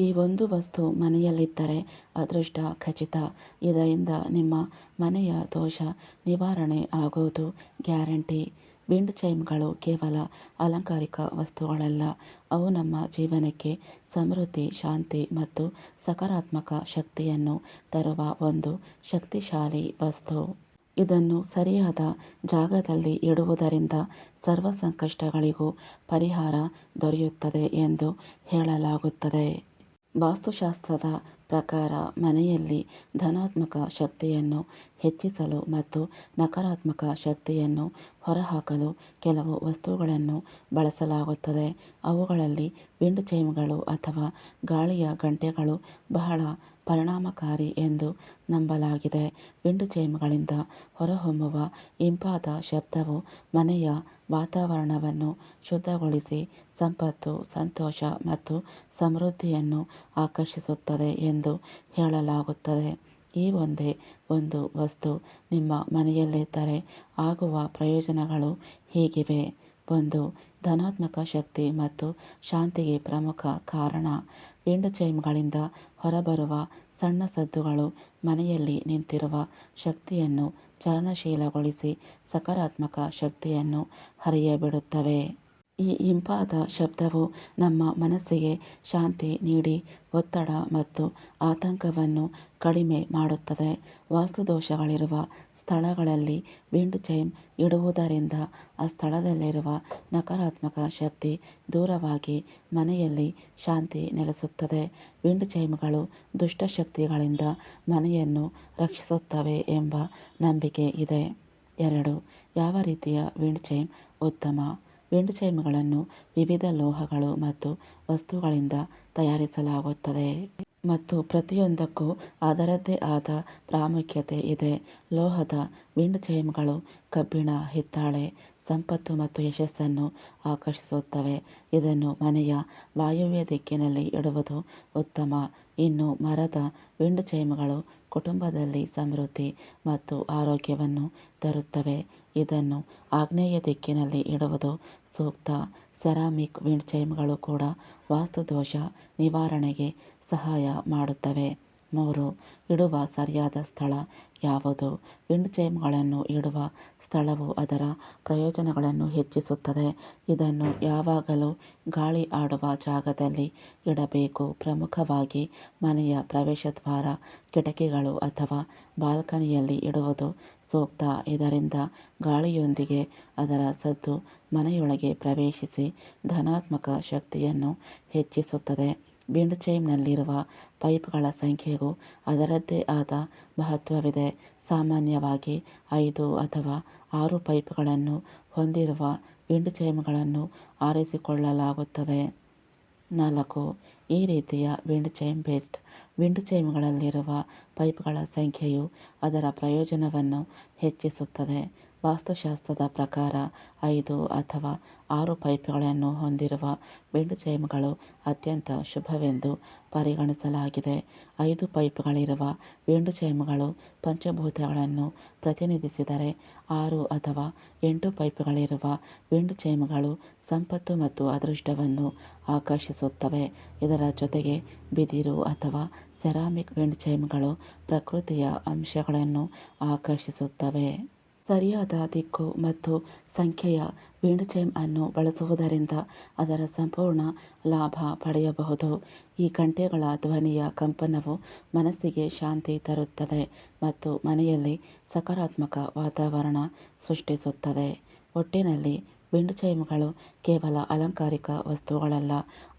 ಈ ಒಂದು ವಸ್ತು ಮನೆಯಲ್ಲಿದ್ದರೆ ಅದೃಷ್ಟ ಖಚಿತ. ಇದರಿಂದ ನಿಮ್ಮ ಮನೆಯ ದೋಷ ನಿವಾರಣೆ ಆಗೋದು ಗ್ಯಾರಂಟಿ. ವಿಂಡ್ ಚೈಮ್ಗಳು ಕೇವಲ ಅಲಂಕಾರಿಕ ವಸ್ತುಗಳಲ್ಲ. ಅವು ನಮ್ಮ ಜೀವನಕ್ಕೆ ಸಮೃದ್ಧಿ, ಶಾಂತಿ ಮತ್ತು ಸಕಾರಾತ್ಮಕ ಶಕ್ತಿಯನ್ನು ತರುವ ಒಂದು ಶಕ್ತಿಶಾಲಿ ವಸ್ತು. ಇದನ್ನು ಸರಿಯಾದ ಜಾಗದಲ್ಲಿ ಇಡುವುದರಿಂದ ಸರ್ವ ಸಂಕಷ್ಟಗಳಿಗೂ ಪರಿಹಾರ ದೊರೆಯುತ್ತದೆ ಎಂದು ಹೇಳಲಾಗುತ್ತದೆ. ವಾಸ್ತುಶಾಸ್ತ್ರದ ಪ್ರಕಾರ ಮನೆಯಲ್ಲಿ ಧನಾತ್ಮಕ ಶಕ್ತಿಯನ್ನು ಹೆಚ್ಚಿಸಲು ಮತ್ತು ನಕಾರಾತ್ಮಕ ಶಕ್ತಿಯನ್ನು ಹೊರಹಾಕಲು ಕೆಲವು ವಸ್ತುಗಳನ್ನು ಬಳಸಲಾಗುತ್ತದೆ. ಅವುಗಳಲ್ಲಿ ವಿಂಡ್ ಚೈಮ್ಗಳು ಅಥವಾ ಗಾಳಿಯ ಗಂಟೆಗಳು ಬಹಳ ಪರಿಣಾಮಕಾರಿ ಎಂದು ನಂಬಲಾಗಿದೆ. ವಿಂಡ್ ಚೈಮ್ಗಳಿಂದ ಹೊರಹೊಮ್ಮುವ ಇಂಪಾದ ಶಬ್ದವು ಮನೆಯ ವಾತಾವರಣವನ್ನು ಶುದ್ಧಗೊಳಿಸಿ ಸಂಪತ್ತು, ಸಂತೋಷ ಮತ್ತು ಸಮೃದ್ಧಿಯನ್ನು ಆಕರ್ಷಿಸುತ್ತದೆ ಎಂದು ಹೇಳಲಾಗುತ್ತದೆ. ಈ ಒಂದೇ ಒಂದು ವಸ್ತು ನಿಮ್ಮ ಮನೆಯಲ್ಲಿದ್ದರೆ ಆಗುವ ಪ್ರಯೋಜನಗಳು ಹೀಗಿವೆ. ಒಂದು, ಧನಾತ್ಮಕ ಶಕ್ತಿ ಮತ್ತು ಶಾಂತಿಗೆ ಪ್ರಮುಖ ಕಾರಣ. ವಿಂಡ್ ಚೈಮ್ಗಳಿಂದ ಹೊರಬರುವ ಸಣ್ಣ ಸದ್ದುಗಳು ಮನೆಯಲ್ಲಿ ನಿಂತಿರುವ ಶಕ್ತಿಯನ್ನು ಚಲನಶೀಲಗೊಳಿಸಿ ಸಕಾರಾತ್ಮಕ ಶಕ್ತಿಯನ್ನು ಹರಿಯಬಿಡುತ್ತವೆ. ಈ ಇಂಪಾದ ಶಬ್ದವು ನಮ್ಮ ಮನಸ್ಸಿಗೆ ಶಾಂತಿ ನೀಡಿ, ಒತ್ತಡ ಮತ್ತು ಆತಂಕವನ್ನು ಕಡಿಮೆ ಮಾಡುತ್ತದೆ. ವಾಸ್ತುದೋಷಗಳಿರುವ ಸ್ಥಳಗಳಲ್ಲಿ ವಿಂಡ್ ಚೈಮ್ ಇಡುವುದರಿಂದ ಆ ಸ್ಥಳದಲ್ಲಿರುವ ನಕಾರಾತ್ಮಕ ಶಕ್ತಿ ದೂರವಾಗಿ ಮನೆಯಲ್ಲಿ ಶಾಂತಿ ನೆಲೆಸುತ್ತದೆ. ವಿಂಡ್ ಚೈಮ್ಗಳು ದುಷ್ಟಶಕ್ತಿಗಳಿಂದ ಮನೆಯನ್ನು ರಕ್ಷಿಸುತ್ತವೆ ಎಂಬ ನಂಬಿಕೆ ಇದೆ. ಎರಡು, ಯಾವ ರೀತಿಯ ವಿಂಡ್ ಚೈಮ್ ಉತ್ತಮ? ವಿಂಡ್ ಚೈಮ್ಗಳನ್ನು ವಿವಿಧ ಲೋಹಗಳು ಮತ್ತು ವಸ್ತುಗಳಿಂದ ತಯಾರಿಸಲಾಗುತ್ತದೆ. ಮತ್ತು ಪ್ರತಿಯೊಂದಕ್ಕೂ ಅದರದ್ದೇ ಆದ ಪ್ರಾಮುಖ್ಯತೆ ಇದೆ. ಲೋಹದ ವಿಂಡ್ ಚೈಮ್ಗಳು ಕಬ್ಬಿಣ, ಹಿತ್ತಾಳೆ, ಸಂಪತ್ತು ಮತ್ತು ಯಶಸ್ಸನ್ನು ಆಕರ್ಷಿಸುತ್ತವೆ. ಇದನ್ನು ಮನೆಯ ವಾಯುವ್ಯ ದಿಕ್ಕಿನಲ್ಲಿ ಇಡುವುದು ಉತ್ತಮ. ಇನ್ನು ಮರದ ವಿಂಡ್ ಚೈಮ್ಗಳು ಕುಟುಂಬದಲ್ಲಿ ಸಮೃದ್ಧಿ ಮತ್ತು ಆರೋಗ್ಯವನ್ನು ತರುತ್ತವೆ. ಇದನ್ನು ಆಗ್ನೇಯ ದಿಕ್ಕಿನಲ್ಲಿ ಇಡುವುದು ಸೂಕ್ತ ಸೆರಾಮಿಕ್ ವಿಂಡ್ ಚೈಮ್ಗಳು ಕೂಡ ವಾಸ್ತುದೋಷ ನಿವಾರಣೆಗೆ ಸಹಾಯ ಮಾಡುತ್ತವೆ. ಮೂರು ಇಡುವ ಸರಿಯಾದ ಸ್ಥಳ ಯಾವುದು? ವಿಂಡ್ ಚೈಮ್ಗಳನ್ನು ಇಡುವ ಸ್ಥಳವು ಅದರ ಪ್ರಯೋಜನಗಳನ್ನು ಹೆಚ್ಚಿಸುತ್ತದೆ. ಇದನ್ನು ಯಾವಾಗಲೂ ಗಾಳಿ ಆಡುವ ಜಾಗದಲ್ಲಿ ಇಡಬೇಕು. ಪ್ರಮುಖವಾಗಿ ಮನೆಯ ಪ್ರವೇಶದ್ವಾರ, ಕಿಟಕಿಗಳು ಅಥವಾ ಬಾಲ್ಕನಿಯಲ್ಲಿ ಇಡುವುದು ಸೂಕ್ತ. ಇದರಿಂದ ಗಾಳಿಯೊಂದಿಗೆ ಅದರ ಸದ್ದು ಮನೆಯೊಳಗೆ ಪ್ರವೇಶಿಸಿ ಧನಾತ್ಮಕ ಶಕ್ತಿಯನ್ನು ಹೆಚ್ಚಿಸುತ್ತದೆ. ವಿಂಡ್ ಚೈಮ್ನಲ್ಲಿರುವ ಪೈಪ್ಗಳ ಸಂಖ್ಯೆಗೂ ಅದರದ್ದೇ ಆದ ಮಹತ್ವವಿದೆ. ಸಾಮಾನ್ಯವಾಗಿ ಐದು ಅಥವಾ ಆರು ಪೈಪ್ಗಳನ್ನು ಹೊಂದಿರುವ ವಿಂಡ್ ಚೈಮ್ಗಳನ್ನು ಆರಿಸಿಕೊಳ್ಳಲಾಗುತ್ತದೆ. ನಾಲ್ಕು ಈ ರೀತಿಯ ವಿಂಡ್ ಚೈಮ್ ಬೇಸ್ಡ್, ವಿಂಡ್ ಚೈಮ್ಗಳಲ್ಲಿರುವ ಪೈಪ್ಗಳ ಸಂಖ್ಯೆಯು ಅದರ ಪ್ರಯೋಜನವನ್ನು ಹೆಚ್ಚಿಸುತ್ತದೆ. ವಾಸ್ತುಶಾಸ್ತ್ರದ ಪ್ರಕಾರ, ಐದು ಅಥವಾ ಆರು ಪೈಪ್ಗಳನ್ನು ಹೊಂದಿರುವ ವಿಂಡ್ ಚೈಮ್ಗಳು ಅತ್ಯಂತ ಶುಭವೆಂದು ಪರಿಗಣಿಸಲಾಗಿದೆ. ಐದು ಪೈಪ್ಗಳಿರುವ ವಿಂಡ್ ಚೈಮ್ಗಳು ಪಂಚಭೂತಗಳನ್ನು ಪ್ರತಿನಿಧಿಸಿದರೆ ಆರು ಅಥವಾ ಎಂಟು ಪೈಪ್ಗಳಿರುವ ವಿಂಡ್ ಚೈಮ್ಗಳು ಸಂಪತ್ತು ಮತ್ತು ಅದೃಷ್ಟವನ್ನು ಆಕರ್ಷಿಸುತ್ತವೆ. ಇದರ ಜೊತೆಗೆ ಬಿದಿರು ಅಥವಾ ಸೆರಾಮಿಕ್ ವಿಂಡ್ ಚೈಮ್ಗಳು ಪ್ರಕೃತಿಯ ಅಂಶಗಳನ್ನು ಆಕರ್ಷಿಸುತ್ತವೆ. ಸರಿಯಾದ ದಿಕ್ಕು ಮತ್ತು ಸಂಖ್ಯೆಯ ವಿಂಡ್ ಚೈಮ್ ಅನ್ನು ಬಳಸುವುದರಿಂದ ಅದರ ಸಂಪೂರ್ಣ ಲಾಭ ಪಡೆಯಬಹುದು. ಈ ಗಂಟೆಗಳ ಧ್ವನಿಯ ಕಂಪನವು ಮನಸ್ಸಿಗೆ ಶಾಂತಿ ತರುತ್ತದೆ ಮತ್ತು ಮನೆಯಲ್ಲಿ ಸಕಾರಾತ್ಮಕ ವಾತಾವರಣ ಸೃಷ್ಟಿಸುತ್ತದೆ. ಒಟ್ಟಿನಲ್ಲಿ ವಿಂಡ್ ಚೈಮ್ಗಳು ಕೇವಲ ಅಲಂಕಾರಿಕ ವಸ್ತುಗಳಲ್ಲ.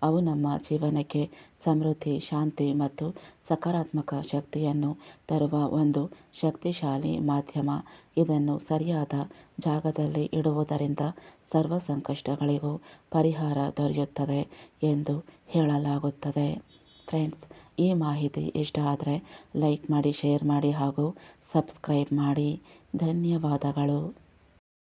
ಅವು ನಮ್ಮ ಜೀವನಕ್ಕೆ ಸಮೃದ್ಧಿ, ಶಾಂತಿ ಮತ್ತು ಸಕಾರಾತ್ಮಕ ಶಕ್ತಿಯನ್ನು ತರುವ ಒಂದು ಶಕ್ತಿಶಾಲಿ ಮಾಧ್ಯಮ. ಇದನ್ನು ಸರಿಯಾದ ಜಾಗದಲ್ಲಿ ಇಡುವುದರಿಂದ ಸರ್ವ ಸಂಕಷ್ಟಗಳಿಗೂ ಪರಿಹಾರ ದೊರೆಯುತ್ತದೆ ಎಂದು ಹೇಳಲಾಗುತ್ತದೆ. ಫ್ರೆಂಡ್ಸ್, ಈ ಮಾಹಿತಿ ಇಷ್ಟ ಆದರೆ ಲೈಕ್ ಮಾಡಿ, ಶೇರ್ ಮಾಡಿ ಹಾಗೂ ಸಬ್ಸ್ಕ್ರೈಬ್ ಮಾಡಿ. ಧನ್ಯವಾದಗಳು.